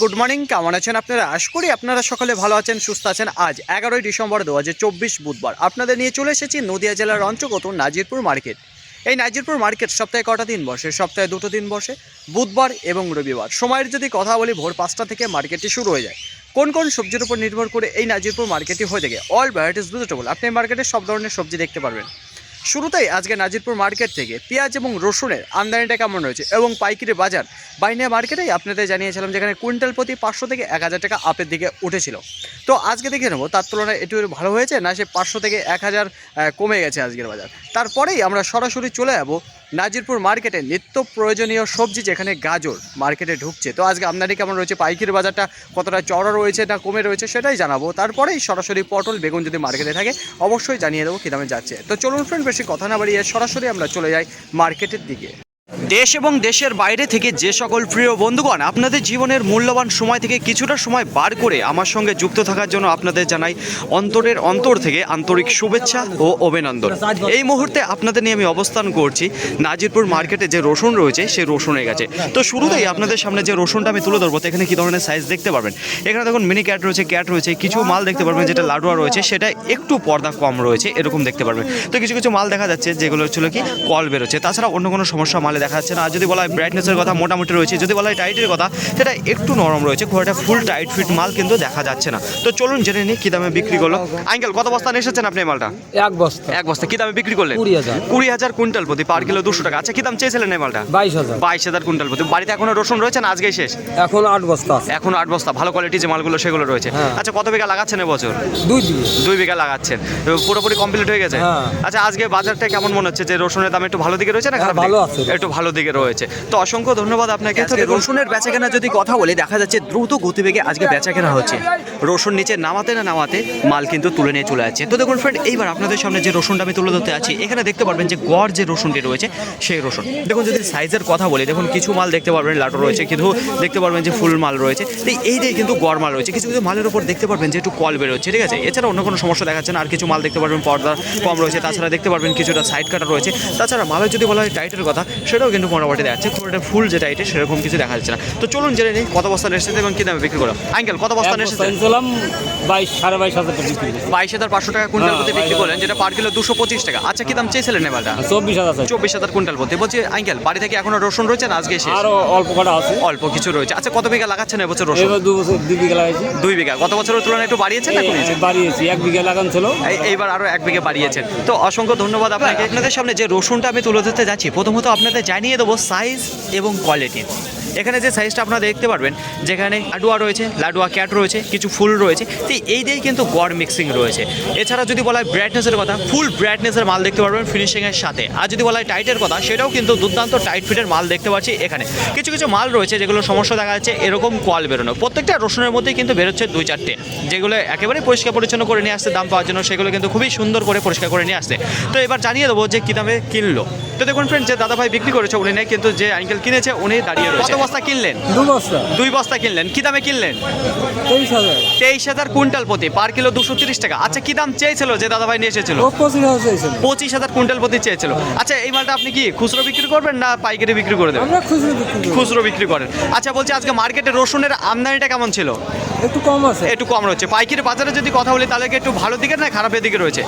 Good morning কেমন আছেন আপনারা? আশ করি আপনারা সকলে ভালো আছেন, সুস্থ আছেন। আজ এগারোই ডিসেম্বর দু হাজার চব্বিশ বুধবার। আপনাদের নিয়ে চলে এসেছি নদিয়া জেলার অন্তর্গত নাজিরপুর মার্কেট। এই নাজিরপুর মার্কেট সপ্তাহে কটা দিন বসে? সপ্তাহে দুটো দিন বসে, বুধবার এবং রবিবার। সময়ের যদি কথা বলি, ভোর পাঁচটা থেকে মার্কেটটি শুরু হয়ে যায়। কোন কোন সবজির উপর নির্ভর করে এই নাজিরপুর মার্কেটটি হয়ে থাকে? অল ভ্যারাইটিস ভেজিটেবল আপনি মার্কেটে সব ধরনের সবজি দেখতে পারবেন। শুরুতেই আজকে নাজিরপুর মার্কেট থেকে পেঁয়াজ এবং রসুনের আমদানিটা কেমন রয়েছে এবং পাইকারি বাজার বাইনিয়া মার্কেটেই আপনাদের জানিয়েছিলাম যেখানে কুইন্টাল প্রতি পাঁচশো থেকে এক হাজার টাকা আপের দিকে উঠেছিল। তো আজকে দেখে নেব, তার তুলনায় একটু ভালো হয়েছে না সে পাঁচশো থেকে এক হাজার কমে গেছে আজকের বাজার। তারপরেই আমরা সরাসরি চলে যাব নাজিরপুর মার্কেটে নিত্য প্রয়োজনীয় সবজি যেখানে গাজর মার্কেটে ঢুকছে। তো আজকে আমদানি কেমন রয়েছে? পাইকির বাজারটা কতটা চড়া রয়েছে না কমে রয়েছে সেটাই জানাব। তারপরেই সরাসরি পটল, বেগুন যদি মার্কেটে থাকে, অবশ্যই জানিয়ে দেবো কী দামে যাচ্ছে। তো চলুন ফ্রেন্ড বেশি কথা না বাড়িয়ে সরাসরি আমরা চলে যাই মার্কেটের দিকে। দেশ এবং দেশের বাইরে থেকে যে সকল প্রিয় বন্ধুগণ, আপনাদের জীবনের মূল্যবান সময় থেকে কিছুটা সময় বার করে আমার সঙ্গে যুক্ত থাকার জন্য আপনাদের জানাই অন্তরের অন্তর থেকে আন্তরিক শুভেচ্ছা ও অভিনন্দন। এই মুহূর্তে আপনাদের নিয়ে আমি অবস্থান করছি নাজিরপুর মার্কেটে যে রসুন রয়েছে সেই রসুনের কাছে তো শুরুতেই আপনাদের সামনে যে রসুনটা আমি তুলে ধরবো, তো এখানে কী ধরনের সাইজ দেখতে পারবেন? এখানে দেখুন মিনি ক্যাট রয়েছে ক্যাট রয়েছে, কিছু মাল দেখতে পারবেন যেটা লাডুয়া রয়েছে, সেটা একটু পর্দা কম রয়েছে, এরকম দেখতে পারবেন। তো কিছু কিছু মাল দেখা যাচ্ছে, যেগুলো ছিল কি, কল বেরোচ্ছে। তাছাড়া অন্য কোনো সমস্যা মালে দেখা যাচ্ছে না আর যদি বলা হয় ব্রাইটনেসের কথা মোটামুটি রয়েছে যদি বলা হয় টাইটের কথা সেটা একটু নরম রয়েছে খুব একটা ফুল টাইট ফিট মাল কিন্তু দেখা যাচ্ছে না। তো চলুন জেনে নিই কী দামে বিক্রি করল। আঙ্কেল কত বস্তা নিয়ে এসেছেন আপনি মালটা? এক বস্তা। এক বস্তা। কী দামে বিক্রি করলেন? কুড়ি হাজার। কুড়ি হাজার কুইন্টাল প্রতি পার কিলো দুশো টাকা। আচ্ছা কী দাম চেয়েছিলেন এই মালটা? বাইশ হাজার। বাইশ হাজার কুইন্টাল প্রতি। বাড়িতে এখনও রসুন রয়েছে না আজকেই শেষ? এখন আট বস্তা এখন আট বস্তা। ভালো কোয়ালিটি যে মালগুলো সেগুলো রয়েছে। হ্যাঁ। আচ্ছা কত বিঘা লাগাচ্ছেন এবছর দুই দিকে দুই বিঘা লাগাচ্ছেন। পুরোপুরি কমপ্লিট হয়ে গেছে? হ্যাঁ। আচ্ছা আজকে বাজারটা কেমন মনে হচ্ছে? যে রসুনের দাম একটু ভালো দিকে রয়েছে না হ্যাঁ, খারাপ ভালো আছে। একটু ভালো দিকে রয়েছে। তো অসংখ্য ধন্যবাদ আপনাকে রসুনের বেচাকেনা যদি কথা বলি দেখা যাচ্ছে দ্রুত গতিবেগে আজকে বেচাকেনা হচ্ছে। রসুন নিচে নামাতে না নামাতে মাল কিন্তু তুলে নিয়ে চলে যাচ্ছে তো দেখুন ফ্রেন্ড এইবার আপনাদের সামনে যে রসুনটা আমি তুলে ধরতে আছি এখানে দেখতে পারবেন যে গড় যে রসুনটি রয়েছে সেই রসুন। দেখুন যদি সাইজের কথা বলি দেখুন কিছু মাল দেখতে পারবেন লাটো রয়েছে কিন্তু দেখতে পারবেন যে ফুল মাল রয়েছে। এই দিয়ে কিন্তু গড় মাল রয়েছে। কিছু কিছু মালের উপর দেখতে পারবেন যে একটু কল বেরোচ্ছে ঠিক আছে? এছাড়া অন্য কোনো সমস্যা দেখাচ্ছে না। আর কিছু মাল দেখতে পারবেন পর্দা কম রয়েছে। তাছাড়া দেখতে পারবেন কিছুটা সাইড কাটা রয়েছে। তাছাড়া মালের যদি বলা হয় টাইটের কথা সেটাও কিন্তু মোটামুটি দেখাচ্ছে খুব একটা ফুল যে টাইটে সেরকম কিছু দেখা যাচ্ছে না। তো চলুন জেনে নিই কত বস্তা এসেছে এবং কি দামে বিক্রি করলাম আঙ্কেল কত বস্তা এসেছে নিলাম বাইশ সাড়ে বাইশ হাজার টাকা বাইশ হাজার পাঁচশো টাকা কুইন্টাল হ্যাঁ, প্রতি বিক্রি করলেন যেটা পার কিলো দুশো পঁচিশ টাকা। আচ্ছা কি দাম চেয়েছিলেন এবারটা চব্বিশ হাজার চব্বিশ হাজার কুইন্টাল প্রতি। বলছি আঙ্কেল বাড়ি থেকে এখনও রসুন রয়েছে না আজকে শেষ আরও অল্প কটা আছে। অল্প কিছু রয়েছে। আচ্ছা কত বিঘা লাগাচ্ছেন এবছর রসুন? এবার দু বছর দুই বিঘা লাগাইছি। দুই বিঘা। গত বছরের তুলনায় একটু বাড়িয়েছেন না বাড়িয়েছি এক বিঘা লাগান ছিল। এই- এইবার আরও এক বিঘা বাড়িয়েছেন। তো অসংখ্য ধন্যবাদ আপনাকে। আপনাদের সামনে যে রসুনটা আমি তুলে ধরতে যাচ্ছি প্রথমত আপনাদের জানিয়ে দেবো সাইজ এবং কোয়ালিটি এখানে যে সাইজটা আপনারা দেখতে পারবেন, যেখানে লাডুয়া রয়েছে, লাডুয়া ক্যাট রয়েছে, কিছু ফুল রয়েছে, তো এই দিয়েই কিন্তু গড় মিক্সিং রয়েছে। এছাড়া যদি বলা হয় ব্রাইটনেসের কথা ফুল ব্রাইটনেসের মাল দেখতে পারবেন ফিনিশিংয়ের সাথে। আর যদি বলা হয় টাইটের কথা, সেটাও কিন্তু দুর্দান্ত টাইট ফিটের মাল দেখতে পাচ্ছি এখানে। কিছু কিছু মাল রয়েছে যেগুলো সমস্যা দেখা যাচ্ছে, এরকম কোয়াল বেরোনো। প্রত্যেকটা রসুনের মধ্যেই কিন্তু বেরোচ্ছে দুই, চারটে। যেগুলো একেবারে পরিষ্কার পরিচ্ছন্ন করে নিয়ে আসছে দাম পাওয়ার জন্য সেগুলো কিন্তু খুবই সুন্দর করে পরিষ্কার করে নিয়ে আসছে তো এবার জানিয়ে দেবো যে কী দামে কিনলো। তো দেখুন ফ্রেন্ড যে দাদা ভাই বিক্রি করেছে, উনি নেই কিন্তু যে আঙ্কেল কিনেছে, উনি দাঁড়িয়ে রয়েছে। বস্তা কিনলেন? দু বস্তা। দুই বস্তা কিনলেন। কি দামে কিনলেন? তেইশ হাজার। তেইশ হাজার কুইন্টাল প্রতি। পার কিলো দুশো তিরিশ টাকা। আচ্ছা কি দাম চেয়েছিল যে দাদা ভাই নিয়ে এসেছিল? পঁচিশ হাজার চাইছিল পঁচিশ হাজার কুইন্টাল প্রতি চেয়েছিল। আচ্ছা এই মালটা আপনি কি খুচরো বিক্রি করবেন না পাইকারি বিক্রি করে দেবেন? আমরা খুচরো বিক্রি করি। খুচরো বিক্রি করেন। আচ্ছা বলছি আজকে মার্কেটে রসুনের আমদানিটা কেমন ছিল? একটু কম আছে। একটু কম রয়েছে। পাইকারি বাজারে যদি কথা বলি তাহলে কি একটু ভালো দিকে না খারাপের দিকে রয়েছে?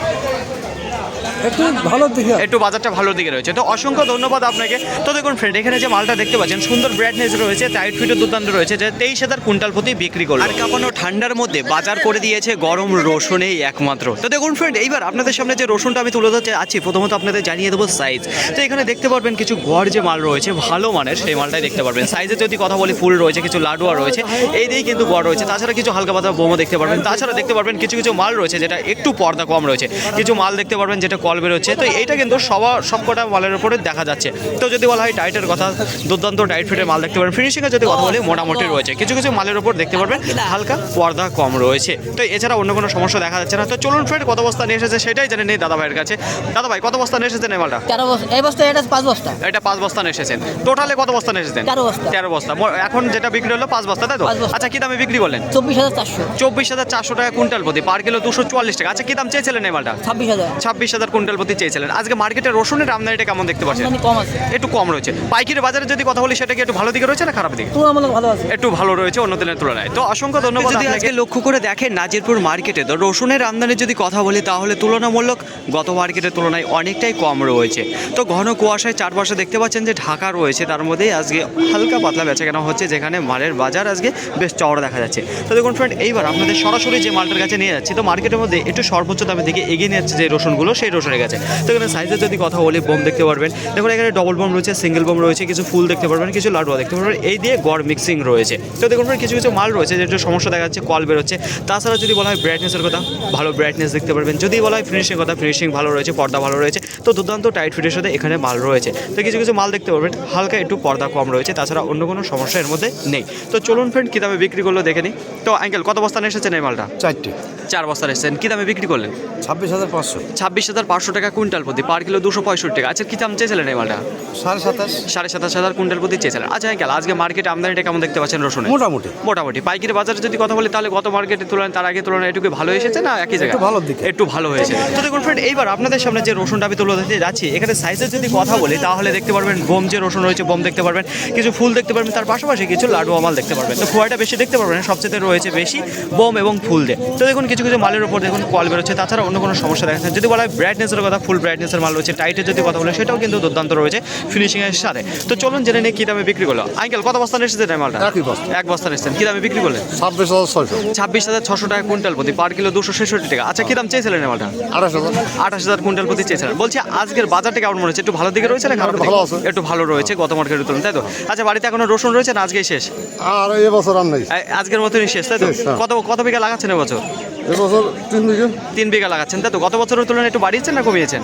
একটু ভালো দিকে একটু বাজারটা ভালো দিকে রয়েছে। তো অসংখ্য ধন্যবাদ আপনাকে। তো দেখুন ফ্রেন্ড এখানে যে মালটা দেখতে পাচ্ছেন সুন্দর ব্রাইটনেস রয়েছে টাইট ফিটও দুর্দান্ত রয়েছে যে তেইশ হাজার কুইন্টাল প্রতি বিক্রি করল। আর কাঁপানো ঠান্ডার মধ্যে বাজার করে দিয়েছে গরম রসুনেই একমাত্র। তো দেখুন ফ্রেন্ড এইবার আপনাদের সামনে যে রসুনটা আমি তুলে ধরতে আছি প্রথমত আপনাদের জানিয়ে দেবো সাইজ তো এখানে দেখতে পারবেন কিছু ঘর যে মাল রয়েছে ভালো মানের সেই মালটাই দেখতে পারবেন। সাইজে যদি কথা বলি ফুল রয়েছে কিছু লাডুয়া রয়েছে এই দিয়েই কিন্তু গড় রয়েছে। তাছাড়া কিছু হালকা পাতলা বোমো দেখতে পারবেন। তাছাড়া দেখতে পারবেন কিছু কিছু মাল রয়েছে যেটা একটু পর্দা কম রয়েছে। কিছু মাল দেখতে পারবেন যেটা কল বেরোচ্ছে। তো এইটা কিন্তু সবার সবকটা মালের উপরে দেখা যাচ্ছে। তো যদি বলা হয় টাইটের কথা দুর্দান্ত টাইট ফিটের মাল দেখতে পারবেন। ফিনিশিংয়ে যদি কথা বলি মোটামুটি রয়েছে। কিছু কিছু মালের উপর দেখতে পারবেন হালকা পর্দা কম রয়েছে। তো এছাড়া অন্য কোনো সমস্যা দেখা যাচ্ছে না। তো চলুন ফ্রেন্ড কত বস্তা নিয়ে এসেছে সেটাই জেনে নেই দাদা ভাইয়ের কাছে। দাদা ভাই কত বস্তা নিয়ে এসেছেন এই মালটা? তেরো বস্তা এই বস্তা এটা পাঁচ বস্তা। এটা পাঁচ বস্তা নিয়ে এসেছেন। টোটালে কত বস্তা নিয়ে এসেছেন? তেরো বস্তা। তেরো বস্তা। এখন যেটা বিক্রি হলো পাঁচ বস্তা তাই তো? আচ্ছা কি দামে বিক্রি করলেন? চব্বিশ হাজার চারশো। চব্বিশ হাজার চারশো টাকা কুইন্টাল প্রতি। পার কিলো দুশো চুয়াল্লিশ টাকা। আচ্ছা কি দাম চেয়েছিলেন এই মালটা? ছাব্বিশ হাজার। ছাব্বিশ হাজার কুইন্টাল প্রতি চেয়েছিলেন। আজকে মার্কেটে রসুনের আমদানিটা কেমন দেখতে পাচ্ছেন? কম আছে। একটু কম রয়েছে। পাইকারি বাজারে যদি কথা বলি সেটা কি একটু ভালো দিকে রয়েছে না খারাপ দিকে? ভালো আছে। একটু ভালো রয়েছে অন্য দিনের তুলনায়। তো অসংখ্য ধন্যবাদ যদি আজকে লক্ষ্য করে দেখেন নাজিরপুর মার্কেটে তো রসুনের আমদানির যদি কথা বলি তাহলে তুলনামূলক গত মার্কেটের তুলনায় অনেকটাই কম রয়েছে। তো ঘন কুয়াশায় চারপাশে দেখতে পাচ্ছেন যে ঢাকা রয়েছে তার মধ্যেই আজকে হালকা পাতলা বেচা কেনা হচ্ছে যেখানে মালের বাজার আজকে বেশ চওড়া দেখা যাচ্ছে। তো দেখুন ফ্রেন্ড এইবার আপনাদের সরাসরি যে মালটার কাছে নিয়ে যাচ্ছি তো মার্কেটের মধ্যে একটু সর্বোচ্চ দামের দিকে এগিয়ে নিয়ে যাচ্ছে যে রসুনগুলো সেই রসুনের কাছে তো এখানে সাইজের যদি কথা বলি, বোম দেখতে পারবেন। দেখুন, এখানে ডবল বোম রয়েছে সিঙ্গেল বোম রয়েছে, কিছু ফুল দেখতে পারবেন, কিছু লাডুয়া দেখতে পারবেন। এই দিয়ে গড় মিক্সিং রয়েছে। তো দেখুন কিছু কিছু মাল রয়েছে যেটা সমস্যা দেখা যাচ্ছে, কল বেরোচ্ছে। তাছাড়া যদি বলা হয় ব্রাইটনেসের কথা, ভালো ব্রাইটনেস দেখতে পারবেন। যদি বলা হয় ফিনিশিং কথা ফিনিশিং ভালো রয়েছে, পর্দা ভালো রয়েছে, তো দুর্দান্ত টাইট ফিটের সাথে এখানে মাল রয়েছে। তো কিছু কিছু মাল দেখতে পারবেন, হালকা একটু পর্দা কম রয়েছে, তাছাড়া অন্য কোনো সমস্যা এর মধ্যে নেই। তো চলুন ফ্রেন্ড কী দামে বিক্রি করল, দেখে নিই। তো আঙ্কেল কত বস্তা নিয়ে এসেছেন এই মালটা? চারটে। চার বস্তা এসেছেন কী দামে বিক্রি করলেন? ছাব্বিশ হাজার পাঁচশো। ছাব্বিশ হাজার পাঁচশো টাকা কুইন্টাল প্রতি পার কিলো দুশো পঁয়ষট্টি টাকা। আচ্ছা কী দাম চেয়েছিলেন এই মালটা? সাড়ে সাতাশ। সাড়ে সাতাশ হাজার কুইন্টাল প্রতি চেয়েছিলেন। আচ্ছা আঙ্কেল আজকে মার্কেটে আমদানিটা কেমন দেখতে পাচ্ছেন রসুন মোটামুটি। মোটামুটি। পাইকারি বাজারে যদি কথা বলি তাহলে গত মার্কেটের তুলনায় তার আগে তুলনায় একটু ভালো এসেছে না একই জায়গায় ভালো দিকে। একটু ভালো হয়েছে। তো দেখুন ফ্রেন্ড এইবার আপনাদের সামনে যে রসুনটা আমি তুলে দিতে যাচ্ছি এখানে সাইজের যদি কথা বলি তাহলে দেখতে পারবেন বোম যে রসুন রয়েছে বোম দেখতে পারবেন। কিছু ফুল দেখতে পারবেন তার পাশাপাশি কিছু লাডু আমাল দেখতে পারবেন। তো খোয়াটা বেশি দেখতে পারবেন সবচেয়ে রয়েছে বেশি বোম এবং ফুল দিয়ে। তো দেখুন কিছু কিছু কিছু মালের উপর দেখুন কল বেরোচ্ছে। তাছাড়া অন্য কোনো সমস্যা দেখা যাচ্ছে। যদি বলা হয় ব্রাইটনেসের কথা ফুল ব্রাইটনেসের মাল রয়েছে টাইটের যদি কথা বলে সেটাও কিন্তু দুর্দান্ত রয়েছে ফিনিশিংয়ের সাথে। তো চলুন জেনে নিয়ে কী দামে বিক্রি করল। আঙ্কেল কত বস্তা এসেছে মালটা? এক বস্তা এসেছেন। কী দামে বিক্রি করলেন? ছাব্বিশ হাজার ছয়শো। ছাব্বিশ হাজার ছশো টাকা কুইন্টাল প্রতি পার কিলো দুশো ছেষট্টি টাকা। আচ্ছা কী দাম চেয়েছিলেন এই মালটা? আঠাশ হাজার। আঠাশ হাজার কুইন্টাল প্রতি চেয়েছিলেন। বলছি আজকের বাজারটা কেমন মনে হচ্ছে? একটু ভালো দিকে রয়েছে না খারাপ ভালো আছে। একটু ভালো রয়েছে গত মার্কেটের তুলনায় তাই তো? আচ্ছা বাড়িতে এখনও রসুন রয়েছে না আজকেই শেষ? আর এবছর আর নেই। আজকের মতনই শেষ তাই তো? হ্যাঁ। কত কত বিঘা লাগাচ্ছেন এবছর এবছর তিন বিঘে। তিন বিঘা লাগাচ্ছেন। তাই তো গত বছরের তুলনায় একটু বাড়িয়েছেন না কমিয়েছেন?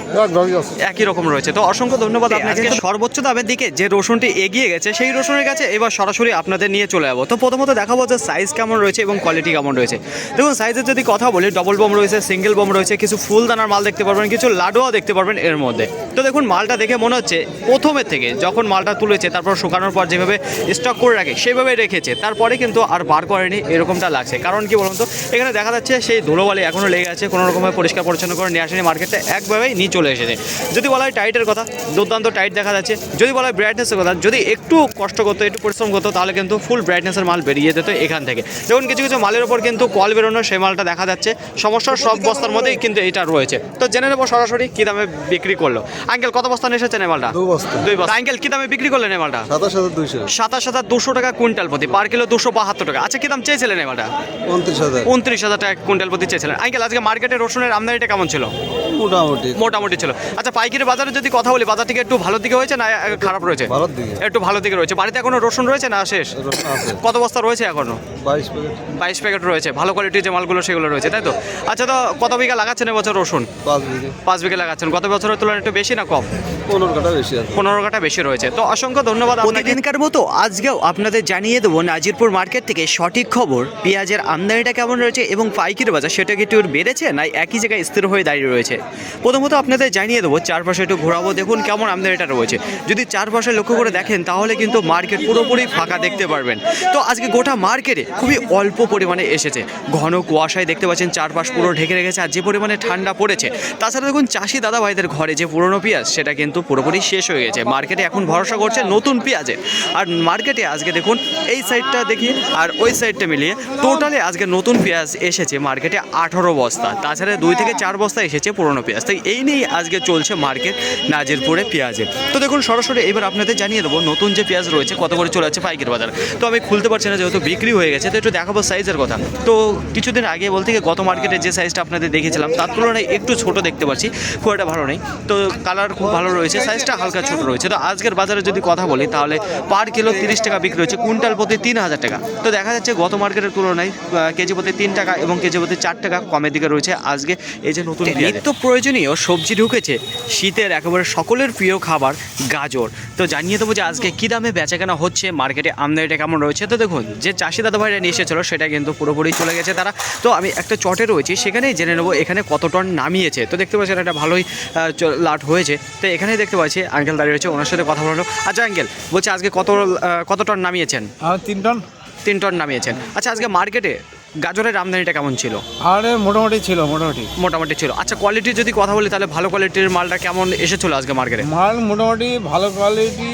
একই রকম রয়েছে। তো অসংখ্য ধন্যবাদ আপনাকে। সর্বোচ্চ দামের দিকে যে রসুনটি এগিয়ে গেছে সেই রসুনের কাছে এবার সরাসরি আপনাদের নিয়ে চলে যাব। তো প্রথমত দেখাবো যে সাইজ কেমন রয়েছে এবং কোয়ালিটি কেমন রয়েছে। দেখুন সাইজের যদি কথা বলি ডবল বম রয়েছে সিঙ্গেল বম রয়েছে কিছু ফুল দানার মাল দেখতে পারবেন কিছু লাডুও দেখতে পারবেন এর মধ্যে। তো দেখুন মালটা দেখে মনে হচ্ছে প্রথমের থেকে যখন মালটা তুলেছে তারপর শুকানোর পর যেভাবে স্টক করে রাখে সেভাবে রেখেছে। তারপরে কিন্তু আর বার করেনি এরকমটা লাগছে। কারণ কি বলুন তো এখানে দেখা যাচ্ছে সেই ধুলোবালি এখনও লেগে আছে কোনো রকমের পরিষ্কার পরিচ্ছন্ন করে নিয়ে আসেনি মার্কেটে একভাবেই নিয়ে চলে এসেছে। যদি বলা হয় টাইটের কথা দুর্দান্ত টাইট দেখা যাচ্ছে। যদি বলা হয় ব্রাইটনেসের কথা যদি একটু কষ্ট করতো একটু পরিশ্রম করতো তাহলে কিন্তু ফুল ব্রাইটনেসের মাল বেরিয়ে যেত এখান থেকে। দেখুন কিছু কিছু মালের ওপর কিন্তু কল বেরোনো সেই মালটা দেখা যাচ্ছে। সমস্যার সব বস্তার মধ্যেই কিন্তু এটা রয়েছে। তো জেনে নেব সরাসরি কী দামে বিক্রি করল। আঙ্কেল কত বস্তা নিয়ে এসেছেন এই মালটা? দুই বস্তা। আঙ্কেল কী দামে বিক্রি করলেন এই মালটা? সাতাশ হাজার দুইশো। সাতাশ হাজার দুশো টাকা কুইন্টাল প্রতি পার কিলো দুশো বাহাত্তর টাকা। আচ্ছা কী দাম চেয়েছিলেন এই মালটা? উনত্রিশ হাজার। উনত্রিশ হাজার টাকা কুইন্টাল। প্রতি চেয়েছিলেন। আঙ্কেল আজকে মার্কেটে রসুনের আমদানিটা কেমন ছিল? মোটামুটি। মোটামুটি ছিল। আচ্ছা পাইকারি বাজারে যদি কথা বলি বাজার থেকে একটু ভালো দিকে হয়েছে না খারাপ রয়েছে? ভালোর দিকে। একটু ভালো দিকে রয়েছে। বাড়িতে এখনও রসুন রয়েছে না শেষ? কত বস্তা রয়েছে এখনও? বাইশ প্যাকেট। বাইশ প্যাকেট রয়েছে। ভালো কোয়ালিটির যে মালগুলো সেগুলো রয়েছে তাই তো? আচ্ছা তো কত বিঘা লাগাচ্ছেন এবছর রসুন? পাঁচ বিঘে। পাঁচ বিঘা লাগাচ্ছেন। গত বছরের তুলনায় একটু বেশি না কম? পনেরো কাটা বেশি পনেরো কাটা বেশি রয়েছে। তো অসংখ্য ধন্যবাদ প্রতিদিনকার মতো আজকেও আপনাদের জানিয়ে দেবো নাজিরপুর মার্কেট থেকে সঠিক খবর পেঁয়াজের আমদানিটা কেমন রয়েছে এবং পাইকারি বাজার, সেটা কি একটু বেড়েছে না একই জায়গায় স্থির হয়ে দাঁড়িয়ে রয়েছে? প্রথমত আপনাদের জানিয়ে দেবো, চারপাশে একটু ঘোরাবো, দেখুন কেমন আমদানিটা রয়েছে। যদি চারপাশে লক্ষ্য করে দেখেন, তাহলে কিন্তু মার্কেট পুরোপুরি ফাঁকা দেখতে পারবেন। তো আজকে গোটা মার্কেটে খুবই অল্প পরিমাণে এসেছে। ঘন কুয়াশায় দেখতে পাচ্ছেন, চারপাশ পুরো ঢেকে রেখেছে, আর যে পরিমাণে ঠান্ডা পড়েছে, তাছাড়া দেখুন চাষি দাদা ভাইদের ঘরে যে পুরনো পেঁয়াজ, সেটা কিন্তু পুরোপুরি শেষ হয়ে গেছে। মার্কেটে এখন ভরসা করছে নতুন পেঁয়াজে আর মার্কেটে আজকে দেখুন, এই সাইডটা দেখি, আর ওই সাইডটা মিলিয়ে টোটালে আজকে নতুন পেঁয়াজ এসেছে মার্কেটে আঠারো বস্তা, তাছাড়া দুই থেকে চার বস্তা এসেছে পুরনো পেঁয়াজ। তাই এই নিয়েই আজকে চলছে মার্কেট নাজিরপুরে পেঁয়াজে। তো দেখুন, সরাসরি এবার আপনাদের জানিয়ে দেবো নতুন যে পেঁয়াজ রয়েছে, কত করে চলে যাচ্ছে পাইকারি বাজার। তো আমি খুলতে পারছি না, যেহেতু বিক্রি হয়ে গেছে, তো একটু দেখাবো সাইজের কথা। তো কিছুদিন আগে বলতে গিয়ে গত মার্কেটে যে সাইজটা আপনাদের দেখেছিলাম, তার তুলনায় একটু ছোট দেখতে পাচ্ছি, খুব একটা ভালো নেই। তো কালার খুব ভালো রয়েছে সাইজটা হালকা ছোট রয়েছে। তো আজকের বাজারে যদি কথা বলি, তাহলে পার কিলো তিরিশ টাকা বিক্রি হচ্ছে, কুইন্টাল প্রতি তিন হাজার টাকা। তো দেখা যাচ্ছে গত মার্কেটের তুলনায় কেজি প্রতি তিন টাকা এবং কেজি প্রতি চার টাকা কমের দিকে রয়েছে। আজকে এই যে নতুন নিত্য প্রয়োজনীয় সবজি ঢুকেছে। শীতের একেবারে সকলের প্রিয় খাবার গাজর। তো জানিয়ে দেবো যে আজকে কী দামে বেচাকেনা হচ্ছে মার্কেটে আমদানিটা কেমন রয়েছে? তো দেখুন যে চাষি দাদা ভাইরা নিয়ে এসেছিল সেটা কিন্তু পুরোপুরি চলে গেছে তারা। তো আমি একটা চটে রয়েছি সেখানেই জেনে নেব এখানে কত টন নামিয়েছে। তো দেখতে পাচ্ছেন একটা ভালোই লাট হয়েছে। তো এখানেই দেখতে পাচ্ছি আঙ্কেল দাঁড়িয়ে রয়েছে ওনার সাথে কথা বলানো আচ্ছা আঙ্কেল বলছি আজকে কত কত টন নামিয়েছেন? তিন টন। তিন টন নামিয়েছেন। আচ্ছা আজকে মার্কেটে গাজরের আমদানিটা কেমন ছিল? আরে মোটামুটি ছিল মোটামুটি। মোটামুটি ছিল। আচ্ছা কোয়ালিটি যদি কথা বলি তাহলে ভালো কোয়ালিটির মালটা কেমন এসেছিল আজকে মার্কেটে মাল মোটামুটি ভালো কোয়ালিটি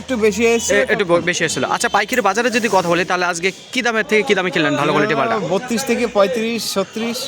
একটু বেশি এসেছে। একটু বেশি এসেছিল। আচ্ছা পাইকারি বাজারে যদি কথা বলি তাহলে আজকে কি দামের থেকে কি দামে কিনলেন ভালো কোয়ালিটি মালটা? বত্রিশ থেকে পঁয়ত্রিশ ছত্রিশ।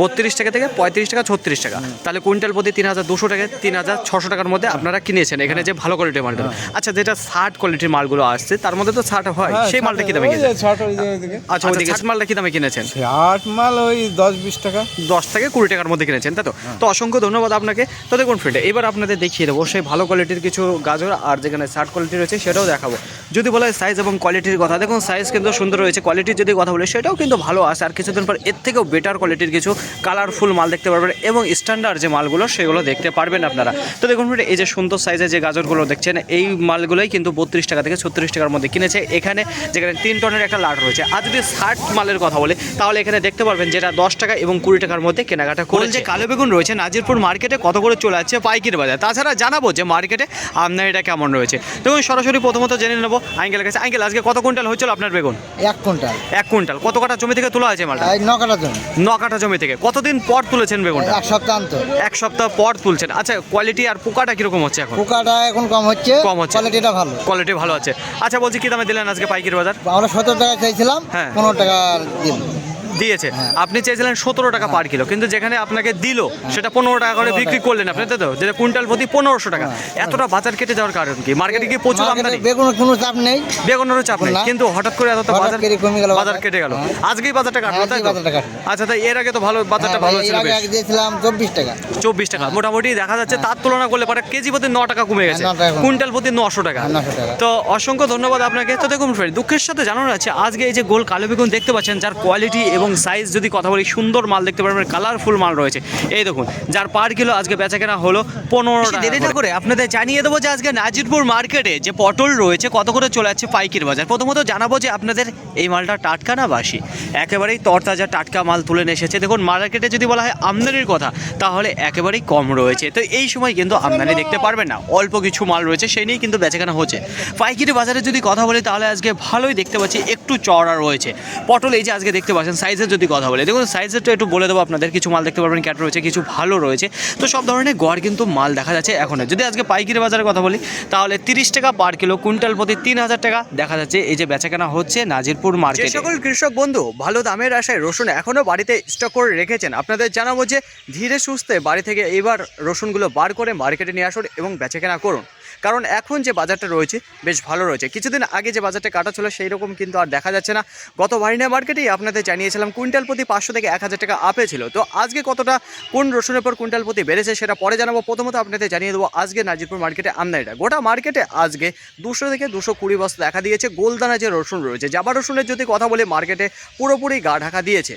বত্রিশ টাকা থেকে পঁয়ত্রিশ টাকা ছত্রিশ টাকা। তাহলে কুইন্টাল প্রতি তিন হাজার দুশো টাকা তিন হাজার ছশো টাকার মধ্যে আপনারা কিনেছেন। এখানে যে ভালো কোয়ালিটির মালগুলো। আচ্ছা যেটা শার্ট কোয়ালিটির মালগুলো আসছে তার মধ্যে তো শার্ট হয়। হ্যাঁ, সেই মালটা কি দামে ওই ষাট থেকে আচ্ছা ওইদিকে মালটা কি দামে কিনেছেন? ষাট মাল ওই দশ বিশ টাকা। দশ থেকে কুড়ি টাকার মধ্যে কিনেছেন তাই তো? তো অসংখ্য ধন্যবাদ আপনাকে। তো দেখুন ফ্রেন্ড এবার আপনাদের দেখিয়ে দেবো সেই ভালো কোয়ালিটির কিছু গাজর আর যেখানে শার্ট কোয়ালিটি রয়েছে সেটাও দেখাবো। যদি বলা হয় সাইজ এবং কোয়ালিটির কথা দেখুন সাইজ কিন্তু সুন্দর রয়েছে। কোয়ালিটির যদি কথা বলি সেটাও কিন্তু ভালো আছে আর কিছুদিন পর এর থেকেও বেটার কোয়ালিটির কিছু কালারফুল মাল দেখতে পারবেন এবং স্ট্যান্ডার্ড যে মালগুলো সেগুলো দেখতে পারবেন আপনারা। তো দেখুন এই যে সুন্দর সাইজের যে গাজরগুলো দেখছেন এই মালগুলোই কিন্তু বত্রিশ টাকা থেকে ছত্রিশ টাকার মধ্যে কিনেছে। এখানে যেখানে তিন টনের একটা লাট রয়েছে। আর যদি ষাট মালের কথা বলে তাহলে এখানে দেখতে পারবেন যেটা দশ টাকা এবং কুড়ি টাকার মধ্যে কেনাকাটা করে যে কালো বেগুন রয়েছে নাজিরপুর মার্কেটে কত করে চলে যাচ্ছে পাইকির বাজার? তাছাড়া জানাব যে মার্কেটে আমদানিটা কেমন রয়েছে। দেখুন সরাসরি প্রথমত জেনে নেব আঙ্কেলের কাছে। আঙ্কেল আজকে কত কুইন্টাল হয়েছিল আপনার বেগুন? এক কুইন্টাল। এক কুইন্টাল। কত কাটা জমি থেকে তোলা আছে মালটা? ন কাটার জন্য ন কাটা জমি থেকে। কতদিন পর তুলেছেন বেগুনটা? এক সপ্তাহ অন্তর। এক সপ্তাহ পর তুলছেন। আচ্ছা কোয়ালিটি আর পোকাটা কীরকম হচ্ছে এখন? পোকাটা এখন কম হচ্ছে। কম হচ্ছে। কোয়ালিটিটা ভালো। কোয়ালিটি ভালো আছে। আচ্ছা বলছি কি দামে দিলেন আজকে পাইকারি বাজার? আমরা সতেরো টাকা চাইছিলাম হ্যাঁ। পনেরো টাকা দিন। দিয়েছে। আপনি চেয়েছিলেন সতেরো টাকা পার কিলো কিন্তু যেখানে আপনাকে দিল সেটা পনেরো টাকা করে বিক্রি করলেন আপনি তো? যেটা কুইন্টাল প্রতি পনেরোশো টাকা। এতটা বাজার কেটে যাওয়ার কারণ কি? মার্কেটে কি প্রচুর আমদানি। বেগুন কোনো চাপ নেই। বেগুনেরও চাপ নেই। কিন্তু হঠাৎ করে এতটা বাজার কমে গেল বাজার। কেটে গেল। হ্যাঁ। আজকেই বাজারটা কাটলো তাই বাজারটা। আচ্ছা তাই এর আগে তো ভালো বাজারটা হ্যাঁ, ভালো ছিল দিয়েছিলাম চব্বিশ টাকা। চব্বিশ টাকা। মোটামুটি দেখা যাচ্ছে তার তুলনা করলে পরে কেজি প্রতি ন টাকা কমে গেছে। হ্যাঁ। কুইন্টাল প্রতি নশো টাকা। হ্যাঁ, 900 টাকা। তো অসংখ্য ধন্যবাদ আপনাকে। তো দেখুন ফ্রেন্ড দুঃখের সাথে জানানো যাচ্ছে আজকে এই যে গোল কালো বেগুন দেখতে পাচ্ছেন যার কোয়ালিটি এবং সাইজ যদি কথা বলি সুন্দর মাল দেখতে পারবেন কালারফুল মাল রয়েছে। এই দেখুন যার পার কিলো আজকে বেচা কেনা হলো পনেরো দেরি না করে। আপনাদের জানিয়ে দেবো যে আজকে নাজিরপুর মার্কেটে যে পটল রয়েছে কত করে চলে যাচ্ছে পাইকির বাজার। প্রথমত জানাব যে আপনাদের এই মালটা টাটকা না বাসি? একেবারেই তরতাজা টাটকা মাল তুলে নিয়ে এসেছে। দেখুন মার্কেটে যদি বলা হয় আমদানির কথা তাহলে একেবারেই কম রয়েছে। তো এই সময় কিন্তু আমদানি দেখতে পারবেন না। অল্প কিছু মাল রয়েছে সেই নিয়েই কিন্তু বেচাকেনা হচ্ছে। পাইকারি বাজারে যদি কথা বলি তাহলে আজকে ভালোই দেখতে পাচ্ছি একটু চড়া রয়েছে। পটল এই যে আজকে দেখতে পাচ্ছেন সাইজের যদি কথা বলি দেখুন সাইজেরটা একটু বলে দেবো আপনাদের কিছু মাল দেখতে পারবেন ক্যাট রয়েছে কিছু ভালো রয়েছে। তো সব ধরনের গড় কিন্তু মাল দেখা যাচ্ছে এখন। যদি আজকে পাইকারি বাজারে কথা বলি তাহলে তিরিশ টাকা পার কিলো কুইন্টাল প্রতি তিন হাজার টাকা দেখা যাচ্ছে। এই যে বেচাকেনা হচ্ছে নাজিরপুর মার্কেট সকল কৃষক বন্ধু ভালো দামের আশায় রসুন এখনও বাড়িতে স্টক করে রেখেছেন। আপনাদের জানাব যে ধীরে সুস্থে বাড়ি থেকে এবার রসুনগুলো বার করে মার্কেটে নিয়ে আসুন এবং বেচাকেনা করুন। কারণ এখন যে বাজারটা রয়েছে, বেশ ভালো রয়েছে। কিছুদিন আগে যে বাজারটা কাটা ছিল সেই রকম কিন্তু আর দেখা যাচ্ছে না। গত বারিনা মার্কেটেই আপনাদের জানিয়েছিলাম, কুইন্টাল প্রতি পাঁচশো থেকে এক হাজার টাকা আপে ছিল। তো আজকে কতটা, কোন রসুনের পর কুইন্টাল প্রতি বেড়েছে সেটা পরে জানাব। প্রথমত আপনাদের জানিয়ে দেবো, আজকে নাজিরপুর মার্কেটে আমদানিটা গোটা মার্কেটে আজকে দুশো থেকে দুশো কুড়ি বস্তা দেখা দিয়েছে। গোলদানা যে রসুন রয়েছে, জাবা রসুনের যদি কথা বলি, মার্কেটে পুরোপুরি গা ঢাকা দিয়েছে।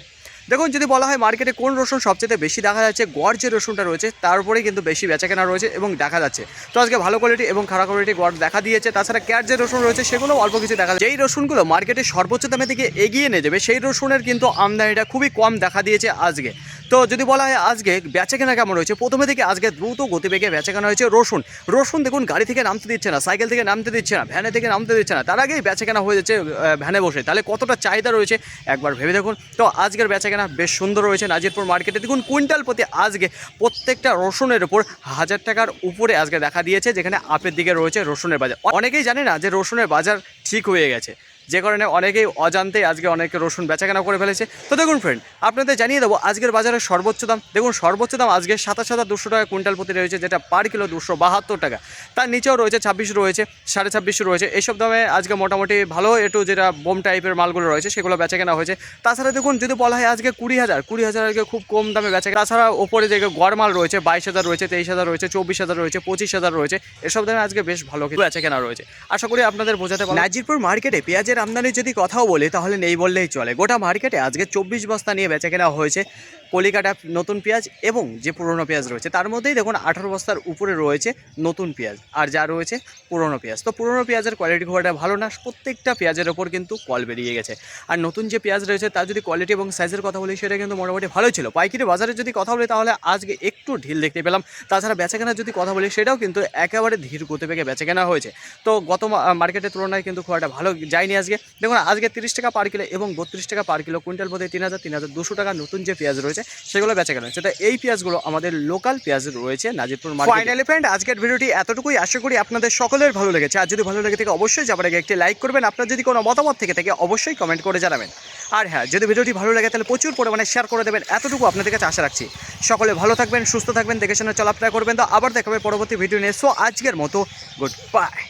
দেখুন, যদি বলা হয় মার্কেটে কোন রসুন সবচেয়ে বেশি দেখা যাচ্ছে, গড় যে রসুনটা রয়েছে, তার উপরেই কিন্তু বেশি বেচাকেনা রয়েছে এবং দেখা যাচ্ছে। তো আজকে ভালো কোয়ালিটি এবং খারাপ কোয়ালিটি গড় দেখা দিয়েছে, তাছাড়া ক্যাট যে রসুন রয়েছে সেগুলো অল্প কিছু দেখা যাচ্ছে। যেই রসুনগুলো মার্কেটে সর্বোচ্চ দামে থেকে এগিয়ে নিয়ে যাবে, সেই রসুনের কিন্তু আমদানিটা খুবই কম দেখা দিয়েছে আজকে। তো যদি বলা হয় আজকে বেচাকেনা কেমন রয়েছে? প্রথমে থেকে আজকে দ্রুত গতিবেগে বেচাকেনা হয়েছে রসুন। রসুন দেখুন, গাড়ি থেকে নামতে দিচ্ছে না, সাইকেল থেকে নামতে দিচ্ছে না, ভ্যানে থেকে নামতে দিচ্ছে না। তার আগেই বেচাকেনা হয়ে যাচ্ছে ভ্যানে বসে। তাহলে কতটা চাহিদা রয়েছে? একবার ভেবে দেখুন। তো আজকের বেচাকেনা বেশ সুন্দর রয়েছে নাজিরপুর মার্কেটে। দেখুন, কুইন্টাল প্রতি আজকে প্রত্যেকটা রসুনের উপর হাজার টাকার উপরে আজকে দেখা দিয়েছে, যেখানে আপের দিকে রয়েছে রসুনের বাজার। অনেকেই জানে না যে রসুনের বাজার ঠিক হয়ে গেছে। যে কারণে অনেকেই অজান্তে আজকে অনেকে রসুন বেচাকেনা করে ফেলেছে। তো দেখুন ফ্রেন্ড আপনাদের জানিয়ে দেবো, আজকের বাজারের সর্বোচ্চ দাম, দেখুন সর্বোচ্চ দাম আজকে সাতাশ হাজার দুশো টাকা কুইন্টাল প্রতি রয়েছে, যেটা পার কিলো দুশো বাহাত্তর টাকা। তার নিচেও রয়েছে ছাব্বিশ রয়েছে, সাড়ে ছাব্বিশশো রয়েছে। এইসব দামে আজকে মোটামুটি ভালো একটু যেটা বোম টাইপের মালগুলো রয়েছে, সেগুলো বেচাকেনা হয়েছে। তাছাড়া দেখুন, যদি বলা হয় আজকে কুড়ি হাজার কুড়ি হাজার আজকে খুব কম দামে বেচা তাছাড়া ওপরে যে গড় মাল রয়েছে, বাইশ হাজার রয়েছে, তেইশ হাজার রয়েছে, চব্বিশ হাজার রয়েছে, পঁচিশ হাজার রয়েছে, এসব দামে আজকে বেশ ভালো বেচা কেনা রয়েছে। আশা করি আপনাদের বোঝাতে পারব নাজিরপুর মার্কেটে পেঁয়াজের আমদানি যদি কথাও বলি, তাহলে নেই বললেই চলে। গোটা মার্কেটে আজকে চব্বিশ বস্তা নিয়ে বেচা কেনা হয়েছে। কলিকাটা নতুন পেঁয়াজ এবং যে পুরনো পেঁয়াজ রয়েছে, তার মধ্যেই দেখুন আঠারো বস্তার উপরে রয়েছে নতুন পেঁয়াজ। আর যা রয়েছে পুরনো পেঁয়াজ। তো পুরনো পেঁয়াজের কোয়ালিটি খুব একটা ভালো না, প্রত্যেকটা পেঁয়াজের ওপর কিন্তু কল বেরিয়ে গেছে। আর নতুন যে পেঁয়াজ রয়েছে, তার যদি কোয়ালিটি এবং সাইজের কথা বলি, সেটা কিন্তু মোটামুটি ভালোই ছিল। পাইকারি বাজারে যদি কথা বলি, তাহলে আজকে একটু ঢিল দেখতে পেলাম। তাছাড়া বেচাকেনার যদি কথা বলি, সেটাও কিন্তু একেবারে ধীর গতি বেগে বেচাকেনা হয়েছে। তো গত মার্কেটের তুলনায় কিন্তু খুব একটা ভালো যায়নি আজকে। দেখুন, আজকে তিরিশ টাকা পার কিলো এবং বত্রিশ টাকা পার কিলো কুইন্টাল প্রতি তিন হাজার তিন হাজার দুশো টাকা নতুন যে পেঁয়াজ রয়েছে সেগুলো বেচাকেনা সেটা এই পেঁয়াজগুলো আমাদের লোকাল পেঁয়াজ রয়েছে, নাজিরপুর ফাইনালি ফ্রেন্ড আজকের ভিডিওটি এতটুকুই। আশা করি আপনাদের সকলের ভালো লেগেছে। আর যদি ভালো লেগে থাকে, অবশ্যই যাবার আগে একটি লাইক করবেন। আপনার যদি কোনো মতামত থেকে থাকে, অবশ্যই কমেন্ট করে জানাবেন। আর হ্যাঁ যদি ভিডিওটি ভালো লাগে, তাহলে প্রচুর পরিমাণে শেয়ার করে দেবেন। এতটুকু আপনাদের কাছে আশা রাখছি। সকলে ভালো থাকবেন, সুস্থ থাকবেন, দেখে শুনে চলাফেরা করবেন। তো আবার দেখাবে পরবর্তী ভিডিও নিয়ে। সো আজকের মতো গুড বাই